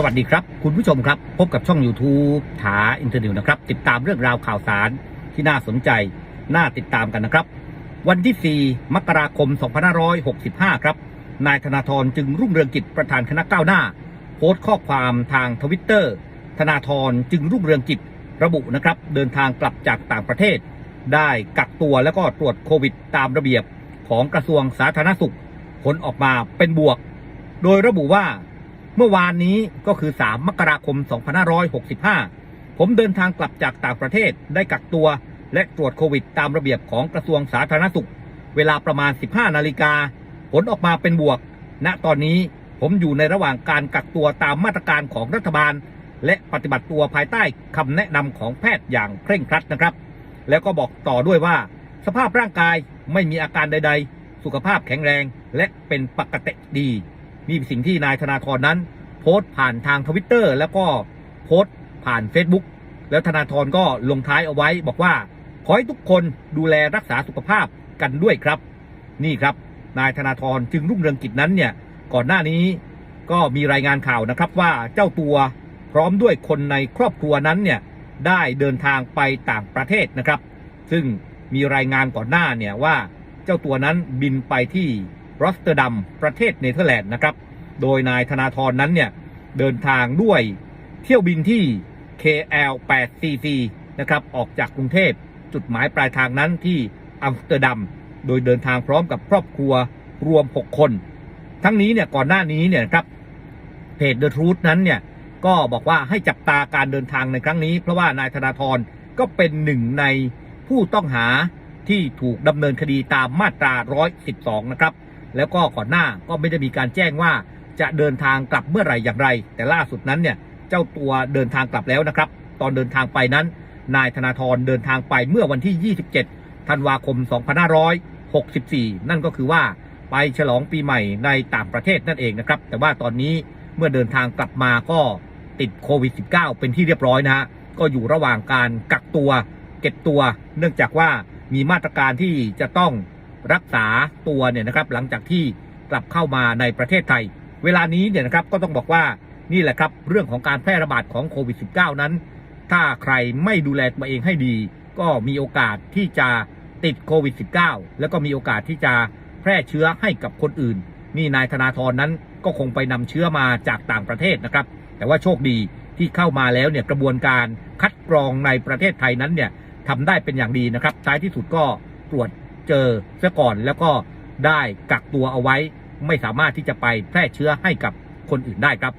สวัสดีครับ คุณผู้ชมครับ พบกับช่อง YouTube ถาอินเทอร์นิวนะครับ ติดตามเรื่องราวข่าวสารที่น่าสนใจ น่าติดตามกันนะครับ วันที่ 4 มกราคม 2565 ครับ นายธนาธรจึงรุ่งเรืองกิจประธานคณะก้าวหน้า โพสต์ข้อความทางทวิตเตอร์ธนาธรจึงรุ่งเรืองกิจระบุนะครับ เดินทางกลับจากต่างประเทศ ได้กักตัวแล้วก็ตรวจโควิด ตามระเบียบของกระทรวงสาธารณสุขผลออกมาเป็นบวก โดยระบุว่า เมื่อวานนี้ก็คือ 3 มกราคม 2565 ผมเดินทางกลับจากต่างประเทศได้กักตัว และตรวจโควิดตามระเบียบของกระทรวงสาธารณสุข เวลาประมาณ 15 นาฬิกา ผลออกมาเป็นบวก ณ ตอนนี้ผมอยู่ในระหว่างการกักตัวตามมาตรการของรัฐบาล และปฏิบัติตัวภายใต้คำแนะนำของแพทย์อย่างเคร่งครัดนะครับ แล้วก็บอกต่อด้วยว่า สภาพร่างกายไม่มีอาการใด ๆ สุขภาพแข็งแรงและเป็นปกติดี นี่เป็นสิ่งที่นายธนาธรนั้น โพสต์ผ่านทางทวิตเตอร์แล้วก็โพสต์ผ่าน Facebook แล้วธนาธรก็ลงท้ายเอาไว้ บอกว่า ขอให้ทุกคนดูแลรักษาสุขภาพกันด้วยครับ นี่ครับ นายธนาธรจึงรุ่งเรืองกิจนั้นเนี่ยก่อนหน้านี้ก็มีรายงานข่าวนะครับว่าเจ้าตัวพร้อมด้วยคนในครอบครัวนั้นเนี่ยได้เดินทางไปต่างประเทศนะครับ ซึ่งมีรายงานก่อนหน้าเนี่ยว่าเจ้าตัวนั้นบินไปที่ รอสเตอร์ดัมประเทศเนเธอร์แลนด์นะครับ โดยนายธนาธรนั้นเนี่ยเดินทางด้วยเที่ยวบินที่ KL 8 CC นะครับออกจากกรุงเทพจุดหมายปลายทางนั้นที่อัมสเตอร์ดัม โดยเดินทางพร้อมกับครอบครัวรวม 6 คน ทั้งนี้เนี่ยก่อนหน้านี้เนี่ยครับเพจ The Truth นั้นเนี่ยก็บอกว่าให้จับตาการเดินทางในครั้งนี้ เพราะว่านายธนาธรก็เป็นหนึ่งในผู้ต้องหาที่ถูกดำเนินคดีตามมาตรา 112 นะครับ แล้วก็ก่อนหน้าก็ไม่ได้มีการแจ้งว่าจะเดินทางกลับเมื่อไหร่อย่างไร แต่ล่าสุดนั้นเนี่ยเจ้าตัวเดินทางกลับแล้วนะครับ ตอนเดินทางไปนั้น นายธนาธรเดินทางไปเมื่อวันที่ 27 ธันวาคม 2564 นั่นก็คือว่าไปฉลองปีใหม่ในต่างประเทศนั่นเองนะครับ แต่ว่าตอนนี้เมื่อเดินทางกลับมาก็ติดโควิด -19 เป็นที่เรียบร้อยนะฮะ ก็อยู่ระหว่างการกักตัว เก็บตัว เนื่องจากว่ามีมาตรการที่จะต้อง รักษาตัวเนี่ยนะครับหลังจากที่กลับเข้ามาในประเทศไทย เวลานี้เนี่ยนะครับก็ต้องบอกว่านี่แหละครับเรื่องของการแพร่ระบาดของโควิด -19 นั้น ถ้าใครไม่ดูแลตัวเองให้ดี ก็มีโอกาสที่จะติดโควิด -19 แล้วก็มีโอกาสที่จะแพร่เชื้อให้กับคนอื่น นี่นายธนาธรนั้นก็คงไปนำเชื้อมาจากต่างประเทศนะครับ แต่ว่าโชคดีที่เข้ามาแล้วเนี่ยกระบวนการคัดกรองในประเทศไทยนั้นเนี่ยทำได้เป็นอย่างดีนะครับท้ายที่สุดก็ตรวจ เจอซะก่อนแล้วก็ได้กักตัวเอาไว้ ไม่สามารถที่จะไปแพร่เชื้อให้กับคนอื่นได้ครับ